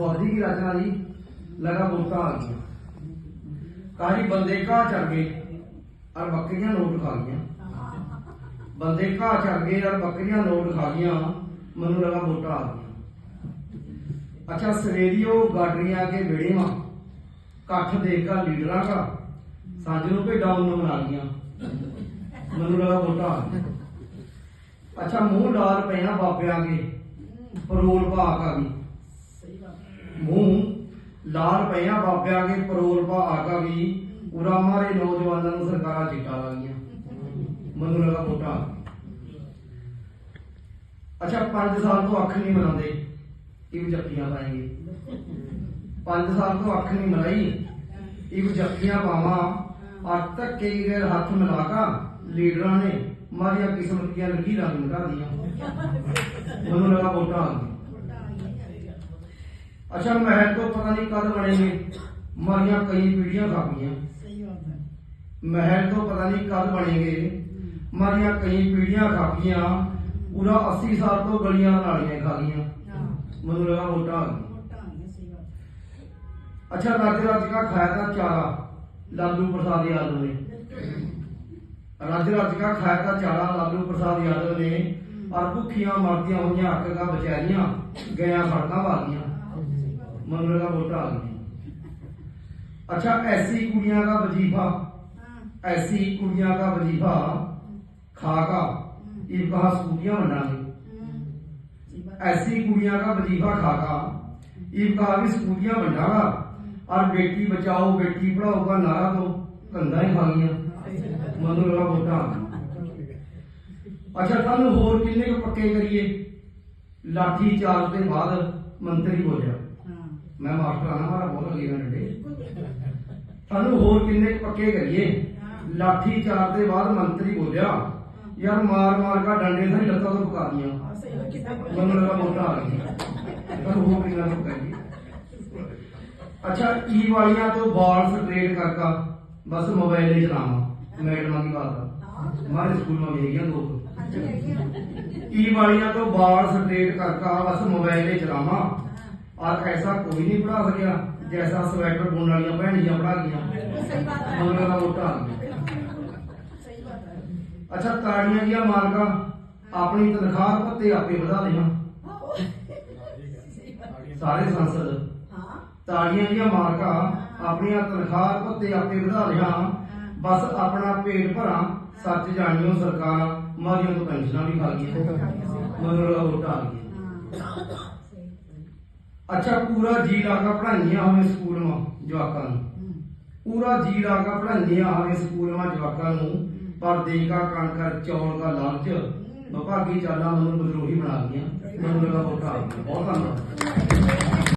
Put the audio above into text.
बौद्धि की रचना जी लगा बोलता आ गया कहा जी बंदे घाह चढ़ गए और बकरियां नोट खा गया बंदे घाह चढ़ गए और बकरियां नोट खा गया मनु लगा बोटा आ गया अच्छा सवेरियो गाडरिया के बेड़े में ਕੱਠ ਦੇਖਾ ਲੀਡਰਾਂ ਦਾ ਸਾਂਝ ਨੂੰ ਭੇਡਾਂ ਨੂੰ ਬਣਾ ਲੀਆਂ ਮੈਨੂੰ ਲਗਾ ਵੋਟਾਂ ਆ ਗਈਆਂ। ਅੱਛਾ ਮੂੰਹ ਲਾਲ ਪਿਆ ਬਾਬਿਆਂ ਕੇ ਪਰੋਲ ਭਾਗ ਆ ਗਈ ਮੂੰਹ ਲਾਲ ਪਿਆ ਬਾਬਿਆਂ ਕੇ ਪਰੋਲ ਭਾਗ ਆ ਗਈ ਉਰਾ ਮਾਰੇ ਨੌਜਵਾਨਾਂ ਨੂੰ ਸਰਕਾਰਾਂ ਚਿੱਟਾ ਲਾ ਮੈਨੂੰ ਲਗਾ ਵੋਟਾਂ ਅੱਛਾ 5 ਸਾਲ ਤੋਂ ਅੱਖ ਨਹੀਂ ਮਨਾਉਂਦੇ। ਇਹ ਜੱਫੀਆਂ ਪਾਏਂਗੇ। 5 ਸਾਲ ਤੋਂ ਅੱਖ ਨਹੀਂ ਮਲਾਈ ਇਹ ਜੱਫੀਆਂ ਪਾਵਾਂ। ਅੱਜ ਤੱਕ ਕਈ ਗੈਰ ਹੱਥ ਮਿਲਾਗਾ ਲੀਡਰਾਂ ਨੇ ਮਾਰੀਆਂ ਕਿਸਮਤ ਦੀਆਂ ਲਕੀਰਾਂ ਨੂੰ ਮਿਟਾ ਦੀਆਂ ਮੈਨੂੰ ਲਗਾ ਵੋਟਾਂ ਆ ਗਈਆਂ ਅੱਛਾ ਮਹਿਲ ਤੋਂ ਪਤਾ ਨਹੀਂ ਕਦ ਬਣੇਗੇ ਮਾਰੀਆਂ ਕਈ ਪੀੜੀਆਂ ਖਾ ਗਈਆਂ। ਮਹਿਲ ਤੋਂ ਪਤਾ ਨਹੀਂ ਕਦ ਬਣੇਗੇ ਮਾਰੀਆਂ ਕਈ ਪੀੜੀਆਂ ਖਾ ਗਈਆਂ। ਪੂਰਾ 80 ਸਾਲ ਤੋਂ ਗਲੀਆਂ ਨਾਲੀਆਂ ਖਾ ਗਈਆਂ। ਮੈਨੂੰ ਲਗਾ ਆ ਗਈਆਂ ਅੱਛਾ ਰੱਜ ਰੱਜ ਕਾ ਖਾਇਆ ਦਾ ਚਾਰਾ। ਲਾਲੂ ਪ੍ਰਸਾਦ ਯਾਦਵ ਨੇ। ਰੱਜ ਰੱਜ ਕਾ ਖਾਇਆ ਦਾ ਚਾਰਾ ਲਾਲੂ ਪ੍ਰਸਾਦ ਯਾਦਵ ਨੇ। ਔਰ ਭੁੱਖੀਆਂ ਮਰਦੀਆਂ ਹੋਈਆਂ ਹੱਕ ਦਾ ਵਿਚਾਰੀਆਂ ਗਿਆ ਸੜਕਾਂ ਵਾਲੀਆਂ। मनरेगा वोटा आ गई अच्छा ऐसी कुड़िया का वजीफा। हाँ। ऐसी कुड़िया का वजीफा खाका। हम्म। इनका बना बनाने हम्म। ऐसी कुड़िया का वजीफा खाका। इनका भी सूटियाँ बनागा हम्म। और बेटी बचाओ बेटी पढ़ाओ का नारा तो कंधा ही खा गया मनरेगा वोटा आ गई अच्छा कल होर कि पक्के करिए? लाठी चार्ज के बाद मंत्री बोलिया ਮੈਂ ਮਾਸਟਰ ਆਣਾ ਮਾਰਾ ਬਹੁਤ ਲੀਗਾ ਨੇੜੇ ਸਾਨੂੰ ਹੋਰ ਕਿੰਨੇ ਪੱਕੇ ਕਰੀਏ? ਲਾਠੀ ਚਾਰ ਦੇ ਬਾਅਦ ਮੰਤਰੀ ਬੋਲਿਆ ਯਾਰ ਮਾਰ ਮਾਰ ਕਾ ਡੰਡੇ ਨਾਲ ਲੱਤਾਂ ਤੋਂ ਪਕਾ ਦੀਆਂ। ਮੈਨੂੰ ਲੱਗਾ ਮੋਟਾ ਆ ਗਿਆ ਪਰ ਉਹ ਕਿੰਨਾ ਤੋਂ ਕਰੀ ਅੱਛਾ ਈ ਵਾਲੀਆਂ ਤੋਂ ਬਾਲ ਸਟ੍ਰੇਟ ਕਰਕਾ ਬਸ ਮੋਬਾਈਲ ਹੀ ਚਲਾਵਾਂ। ਮੈਡਮਾਂ ਦੀ ਗੱਲ ਦਾ ਮਾਰੇ ਸਕੂਲ ਮਾ ਮੇਰੀਆਂ ਦੋ। ਈ ਵਾਲੀਆਂ ਤੋਂ ਬਾਲ ਸਟ੍ਰੇਟ ਕਰਕਾ ਬਸ ਮੋਬਾਈਲ ਹੀ ਚਲਾਵਾਂ। और ऐसा कोई नहीं पढ़ा सकिया जैसा स्वेटर बुनने वाली भैनियां पढ़ा गया ਮੈਨੂੰ ਲੱਗਾ ਮੋਟਾ ਆ ਗਿਆ ਅੱਛਾ ਤਾੜੀਆਂ ਦੀਆਂ ਮਾਲਕਾਂ ਆਪਣੀ ਤਨਖਾਹ ਭੱਤੇ ਆਪੇ ਵਧਾ ਦੇਣਾ ਸਾਰੇ ਸੰਸਦ ਤਾੜੀਆਂ ਦੀਆਂ ਮਾਲਕਾਂ ਆਪਣੀਆਂ ਤਨਖਾਹ ਭੱਤੇ ਆਪੇ ਵਧਾ ਦੇਣਾ ਬਸ ਆਪਣਾ ਪੇਟ ਭਰਾਂ ਸੱਚ ਜਾਣਿਓ ਸਰਕਾਰ ਮਾਰੀਆਂ ਤੋਂ ਪੈਨਸ਼ਨਾਂ ਵੀ ਖਾ ਗਈਆਂ ਮਗਰ ਵੋਟਾਂ ਆ ਗਈਆਂ ਅੱਛਾ ਪੂਰਾ ਜੀ ਲਾਗਾ ਪੜਾਈਆਂ ਹੋਵੇ ਸਕੂਲ ਮਾ ਜਵਾਕਾਂ ਨੂੰ। ਪੂਰਾ ਜੀ ਲਾਗਾ ਪੜਾਈਆਂ ਹੋਵੇ ਸਕੂਲ ਮਾ ਜਵਾਕਾਂ ਨੂੰ ਪਰ ਦੇਗਾ ਕਣਕਰ ਚੌਲ ਦਾ ਲਾਲਚ ਵਿਭਾਗੀ ਚਾਲਾਂ ਮੈਨੂੰ ਬਦਰੋਹੀ ਬਣਾ ਗਈਆਂ ਮੈਨੂੰ ਲੱਗਾ ਬਹੁਤ ਧੰਨਵਾਦ।